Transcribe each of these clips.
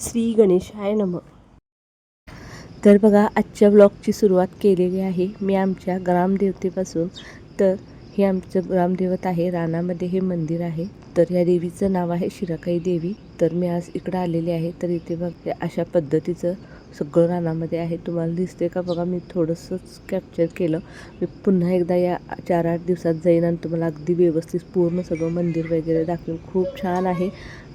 श्री गणेशाय नम. तर बघा आजच्या ब्लॉगची सुरुवात केलेली आहे मी आमच्या ग्रामदेवतेपासून. तर हे आमचं ग्रामदेवत आहे रानामध्ये हे मंदिर आहे. तर या देवीचं नाव आहे शिराकाई देवी. तर मी आज इकडं आलेली आहे. तर इथे बघ अशा पद्धतीचं सगळं रानामध्ये आहे. तुम्हाला दिसते का? बघा मी थोडंसंच कॅप्चर केलं. मी पुन्हा एकदा या चार आठ दिवसात जाईन आणि तुम्हाला अगदी व्यवस्थित पूर्ण सगळं मंदिर वगैरे दाखवेन. खूप छान आहे.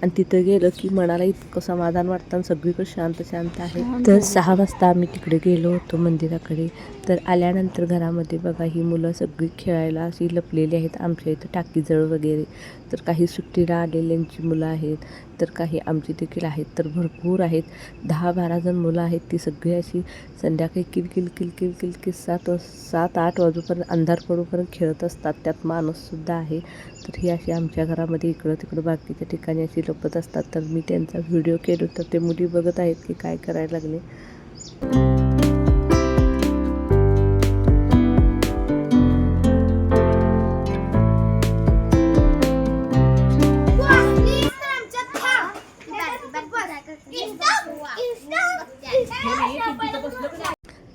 आणि तिथं गेलं की मनाला इतकं समाधान वाटतं आणि सगळीकडे शांत शांत आहे. तर सहा वाजता आम्ही तिकडे गेलो होतो मंदिराकडे. तर आल्यानंतर घरामध्ये बघा ही मुलं सगळी खेळायला अशी लपलेली आहेत. आमच्या इथं टाकीजळ वगैरे. तर काही सुट्टीला आलेल्यांची मुलं आहेत. तर काही आमची देखील आहेत. तर भरपूर आहेत. दहा बारा जण मुलं आहेत. ती सगळी अशी संध्याकाळी किलकिल किलकिल किलकिल सात सात आठ वाजूपर्यंत अंधार पडूपर्यंत खेळत असतात. त्यात माणूससुद्धा आहे. तर ही अशी आमच्या घरामध्ये इकडं तिकडं बाकीच्या ठिकाणी अशी लपत असतात तर मी त्यांचा व्हिडिओ केलो तर ते मुली बघत आहेत की काय करायला लागले.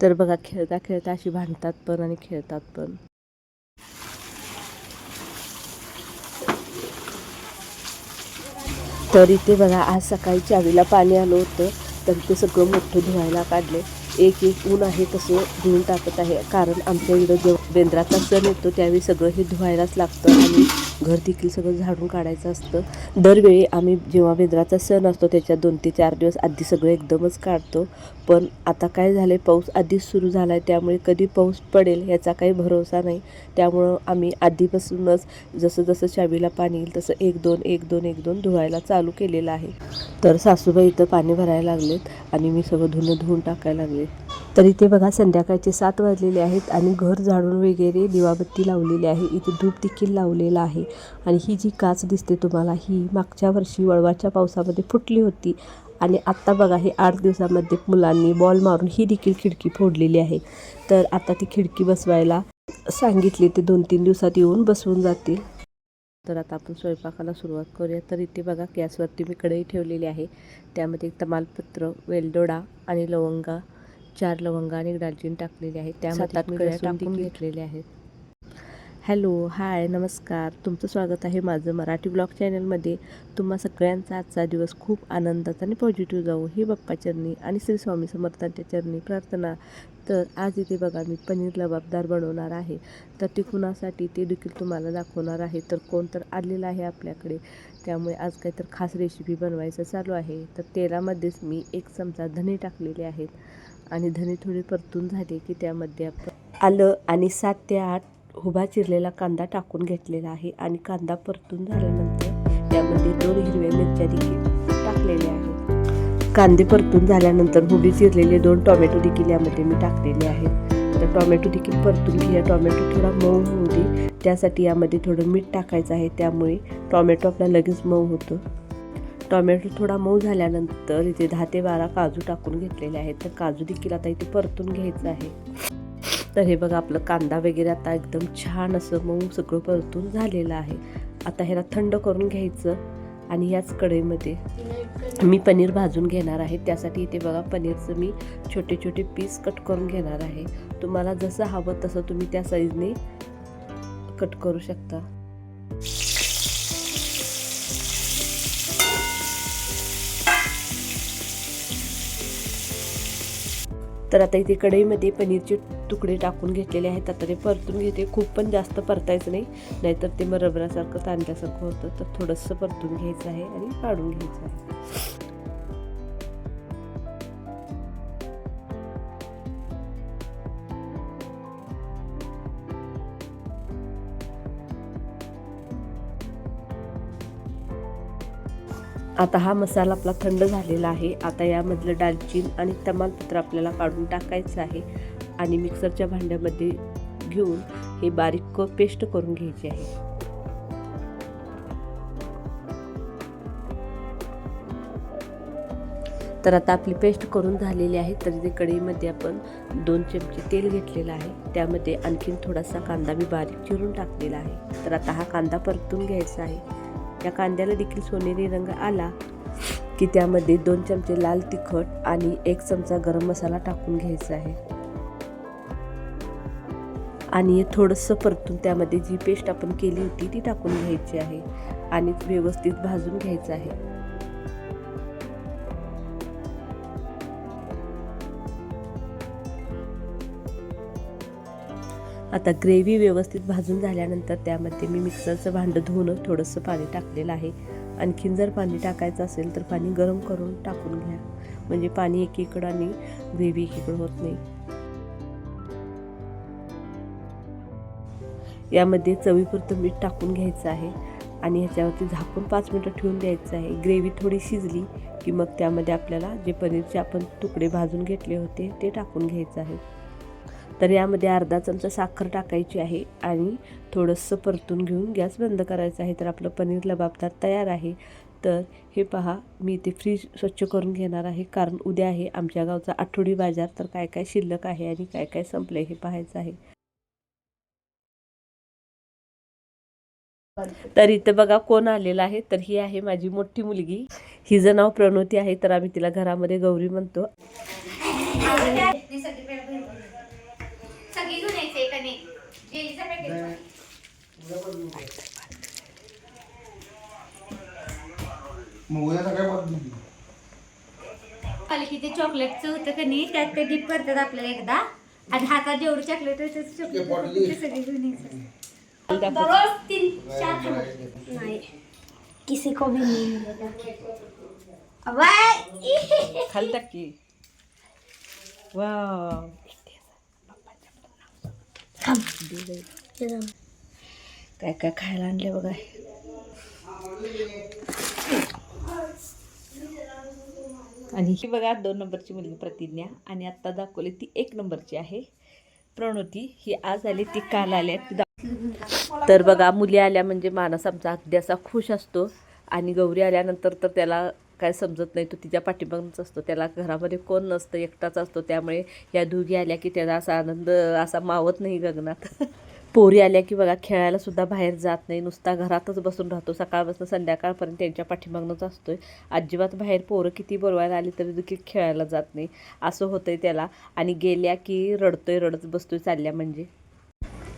तर बघा खेळता खेळता अशी भांडतात पण आणि खेळतात पण. तर इथे बघा आज सकाळी चावीला पाणी आलं होतं तर ते सगळं मोठं धुवायला काढले. एक एक ऊन आहे तसं धुवून टाकत आहे. कारण आमच्या इकडं जेव्हा बेंद्राचा सण येतो त्यावेळी सगळं हे धुवायलाच लागतं. आणि घर देखील सगळं झाडून काढायचं असतं. दरवेळी आम्ही जेव्हा वेंद्राचा सण असतो त्याच्या दोन ते चार दिवस आधी सगळं एकदमच काढतो. पण आता काय झालं आहे पाऊस आधीच सुरू झाला आहे त्यामुळे कधी पाऊस पडेल याचा काही भरोसा नाही. त्यामुळं आम्ही आधीपासूनच जसं जसं चावीला पाणी येईल तसं एक दोन एक दोन एक दोन धुवायला चालू केलेलं आहे. तर सासूबाई इथं पाणी भरायला लागलेत आणि मी सगळं धुणं धुवून टाकायला लागले. तर इथे बघा संध्याकाळचे सात वाजलेले आहेत आणि घर झाडून वगैरे दिवाबत्ती लावलेली आहे. इथे धूप देखील लावलेला आहे. आणि ही जी काच दिसते तुम्हाला ही मागच्या वर्षी वळवाच्या पावसामध्ये फुटली होती. आणि आत्ता बघा हे आठ दिवसामध्ये मुलांनी बॉल मारून ही देखील खिडकी फोडलेली आहे. तर आता ती खिडकी बसवायला सांगितली ते दोन तीन दिवसात येऊन बसवून जातील. तर आता आपण स्वयंपाकाला सुरुवात करूया. तर इथे बघा गॅसवरती मी कढई ठेवलेली आहे. त्यामध्ये तमालपत्र वेलदोडा आणि लवंगा चार लवंगा आणि दालचिनी टाकलेली आहे. त्यामध्ये मी टाकून घेतलेले आहेत हॅलो हाय नमस्कार. तुमचं स्वागत आहे माझं मराठी ब्लॉग चॅनलमध्ये. तुम्हा सगळ्यांचा आजचा दिवस खूप आनंदात आणि पॉझिटिव्ह जाऊ ही बाप्पा चरणी आणि श्री स्वामी समर्थांच्या चरणी प्रार्थना. तर आज इथे बघा मी पनीर लबाबदार बनवणार आहे. तर ते कुणासाठी ते देखील तुम्हाला दाखवणार आहे. तर कोण तर आलेलं आहे आपल्याकडे. त्यामुळे आज काहीतर खास रेसिपी बनवायचं चालू आहे. तर तेलामध्येच मी एक चमचा धने टाकलेले आहेत. आणि धने थोडे परतून झाले की त्यामध्ये आपण आलं आणि सात ते आठ उभा चिरलेला कांदा टाकून घेतलेला आहे आणि कांदा परतून झाल्यानंतर त्यामध्ये दोन हिरव्या मिरच्या देखील टाकलेल्या आहेत. कांदे परतून झाल्यानंतर उभी चिरलेले दोन टोमॅटो देखील यामध्ये मी टाकलेले आहेत. तर टोमॅटो देखील परतून घ्या टोमॅटो थोडा मऊ होऊ दे. त्यासाठी यामध्ये थोडं मीठ टाकायचं आहे. त्यामुळे टोमॅटो आपला लगेच मऊ होतो. टोमॅटो थोडा मऊ झाल्यानंतर इथे दहा ते बारा काजू टाकून घेतलेले आहेत. तर काजू देखील आता इथे परतून घ्यायचं आहे. तर हे बघा आपलं कांदा वगैरे आता एकदम छान असं मऊ सगळं परतून झालेलं आहे. आता ह्याला थंड करून घ्यायचं आणि याच कढईमध्ये मी पनीर भाजून घेणार आहे. त्यासाठी इथे बघा पनीरचं मी छोटे छोटे पीस कट करून घेणार आहे. तुम्हाला जसं हवं तसं तुम्ही त्या साईजने कट करू शकता. तर आता इथे कढईमध्ये पनीरचे तुकडे टाकून घेतलेले आहेत. आता ते परतून घेते. खूप पण जास्त परतायचं नाही. नाहीतर ते मग रबरासारखं तांदल्यासारखं होतं. तर थोडंसं परतून घ्यायचं आहे आणि काढून घ्यायचं आहे. आता हा मसाला आपला थंड झालेला आहे. आता यामधलं दालचीन आणि तमालपत्र आपल्याला काढून टाकायचं आहे आणि मिक्सरच्या भांड्यामध्ये घेऊन हे बारीक पेस्ट करून घ्यायची आहे. तर आता आपली पेस्ट करून झालेली आहे. तर इथे कढईमध्ये आपण दोन चमचे तेल घेतलेलं आहे. त्यामध्ये आणखीन थोडासा कांदा मी बारीक चिरून टाकलेला आहे. तर आता हा कांदा परतून घ्यायचा आहे. या कांद्याला देखील सोनेरी रंग आला की त्यामध्ये दोन चमचे लाल तिखट आणि एक चमचा गरम मसाला टाकून घ्यायचा आहे. आणि थोडंसं परतून त्यामध्ये जी पेस्ट आपण केली होती ती टाकून घ्यायची आहे आणि व्यवस्थित भाजून घ्यायचं आहे. आता ग्रेव्ही व्यवस्थित भाजून झाल्यानंतर त्यामध्ये मी मिक्सरचं भांडं धुवून थोडंसं पाणी टाकलेलं आहे. आणखीन जर पाणी टाकायचं असेल तर पाणी गरम करून टाकून घ्या. म्हणजे पाणी एकीकडं आणि ग्रेव्ही एकीकडं होत नाही. यामध्ये चवीपुरतं मीठ टाकून घ्यायचं आहे आणि ह्याच्यावरती झाकून पाच मिनटं ठेवून द्यायचं आहे. ग्रेव्ही थोडी शिजली की मग त्यामध्ये आपल्याला जे पनीरचे आपण तुकडे भाजून घेतले होते ते टाकून घ्यायचं आहे. तर यामध्ये अर्धा चमचा साखर टाकायची आहे आणि थोडंसं परतून घेऊन गॅस बंद करायचा आहे. तर आपलं पनीर लबाबदार तयार आहे. तर हे पहा मी ते फ्रीज स्वच्छ करून घेणार आहे. कारण उद्या आहे आमच्या गावचा आठवडी बाजार. तर काय काय शिल्लक आहे आणि काय काय संपले हे पाहायचं आहे. तर इथं बघा कोण आलेला आहे. तर ही आहे माझी मोठी मुलगी. हिचं नाव प्रणोती आहे. तर आम्ही तिला घरामध्ये गौरी म्हणतो सगळी घेऊन यायचे एकाने जेलीचा पॅकेट मग उद्या सकाळी बदलून घेऊ. खाली किती चॉकलेटचं होतं का नाही त्यात ते डीप करतात आपल्याला एकदा. आणि हातात जेवढं चॉकलेट होतं ते ते. चॉकलेट ते सगळी घेऊन यायचं दररोज तीन चार खाणार. नाही. किसी को भी नहीं मिलेगा. खाली टाकी वाव. काय काय खायला आणले बघा. आणि ही बघा दोन नंबरची मुलगी प्रतिज्ञा. आणि आत्ता दाखवली ती एक नंबरची आहे. प्रणोती ही आज आली ती काल आली तर बघा मुली आल्या म्हणजे मानस आमचा अगदी असा खुश असतो. आणि गौरी आल्यानंतर तर त्याला काय समजत नाही तो तिच्या पाठीमागच असतो. त्याला घरामध्ये कोण नसतं एकटाच असतो. त्यामुळे या दोघी आल्या की त्याला असा आनंद असा मावत नाही गगनात. पोरी आल्या की बघा खेळायला सुद्धा बाहेर जात नाही. नुसता घरातच बसून राहतो. सकाळपासून संध्याकाळपर्यंत त्यांच्या पाठीमागनंच असतोय. अजिबात बाहेर पोरं किती बोलवायला आली तरी देखील खेळायला जात नाही. असं होतंय त्याला. आणि गेल्या की रडतोय रडत बसतोय चालल्या म्हणजे.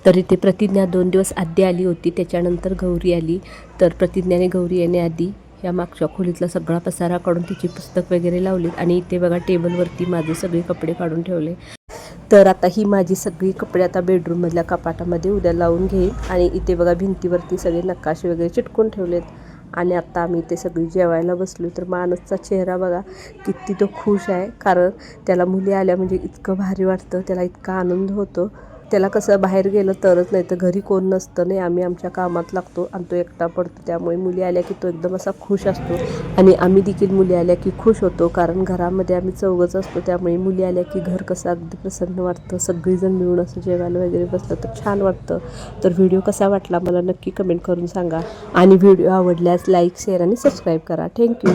तर इथे प्रतिज्ञा दोन दिवस आधी आली होती. त्याच्यानंतर गौरी आली. तर प्रतिज्ञाने गौरी येण्याआधी या मागच्या खोलीतला सगळा पसारा काढून तिची पुस्तक वगैरे लावलीत आणि इथे बघा टेबलवरती माझे सगळे कपडे काढून ठेवले. तर आता ही माझी सगळी कपडे आता बेडरूममधल्या कपाटामध्ये उद्या लावून घेईन आणि इथे बघा भिंतीवरती सगळे नकाशे वगैरे चिटकून ठेवलेत. आणि आता आम्ही इथे सगळी जेवायला बसलो तर मानसचा चेहरा बघा किती तो खुश आहे. कारण त्याला मुली आल्या म्हणजे इतकं भारी वाटतं त्याला इतका आनंद होतो. त्याला कसं बाहेर गेलं तरच नाही तर घरी कोण नसतं नाही. आम्ही आमच्या कामात लागतो आणि तो एकटा पडतो. त्यामुळे मुली आल्या की तो एकदम असा खुश असतो. आणि आम्ही देखील मुली आल्या की खुश होतो कारण घरामध्ये आम्ही चौघच असतो. त्यामुळे मुली आल्या की घर कसं अगदी प्रसन्न वाटतं. सगळीजण मिळून असं जेवायला वगैरे बसलं तर छान वाटतं. तर व्हिडिओ कसा वाटला मला नक्की कमेंट करून सांगा. आणि व्हिडिओ आवडल्यास लाईक शेअर आणि सबस्क्राईब करा. Thank you.